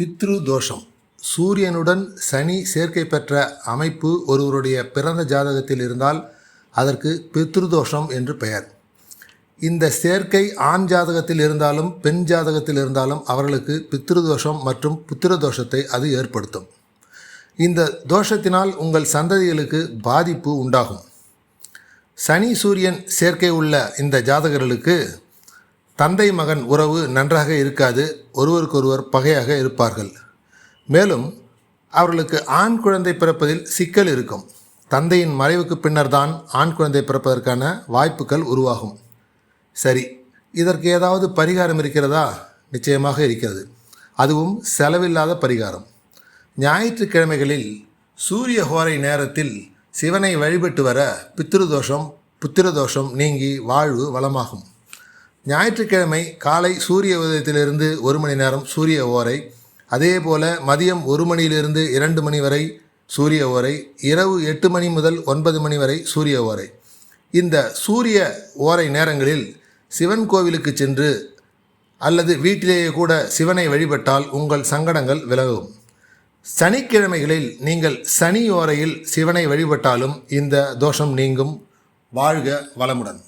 பித்ரு தோஷம் சூரியனுடன் சனி சேர்க்கை பெற்ற அமைப்பு ஒருவருடைய பிறந்த ஜாதகத்தில் இருந்தால் அதற்கு பித்ரு தோஷம் என்று பெயர். இந்த சேர்க்கை ஆண் ஜாதகத்தில் இருந்தாலும் பெண் ஜாதகத்தில் இருந்தாலும் அவர்களுக்கு பித்ரு தோஷம் மற்றும் புத்திர தோஷத்தை அது ஏற்படுத்தும். இந்த தோஷத்தினால் உங்கள் சந்ததிகளுக்கு பாதிப்பு உண்டாகும். சனி சூரியன் சேர்க்கை உள்ள இந்த ஜாதகர்களுக்கு தந்தை மகன் உறவு நன்றாக இருக்காது ஒருவருக்கொருவர் பகையாக இருப்பார்கள். மேலும் அவர்களுக்கு ஆண் குழந்தை பிறப்பதில் சிக்கல் இருக்கும். தந்தையின் மறைவுக்கு பின்னர் தான் ஆண் குழந்தை பிறப்பதற்கான வாய்ப்புகள் உருவாகும். சரி இதற்கு ஏதாவது பரிகாரம் இருக்கிறதா? நிச்சயமாக இருக்கிறது. அதுவும் செலவில்லாத பரிகாரம். ஞாயிற்றுக்கிழமைகளில் சூரிய ஹோரை நேரத்தில் சிவனை வழிபட்டு வர பித்ருதோஷம் புத்திரதோஷம் நீங்கி வாழ்வு வளமாகும். ஞாயிற்றுக்கிழமை காலை சூரிய உதயத்திலிருந்து ஒரு மணி நேரம் சூரிய ஓரை அதே போல மதியம் ஒரு மணியிலிருந்து இரண்டு மணி வரை சூரிய ஓரை இரவு எட்டு மணி முதல் ஒன்பது மணி வரை சூரிய ஓரை. இந்த சூரிய ஓரை நேரங்களில் சிவன் கோவிலுக்கு சென்று அல்லது வீட்டிலேயே கூட சிவனை வழிபட்டால் உங்கள் சங்கடங்கள் விலகும். சனிக்கிழமைகளில் நீங்கள் சனி ஓரையில் சிவனை வழிபட்டாலும் இந்த தோஷம் நீங்கும். வாழ்க வளமுடன்.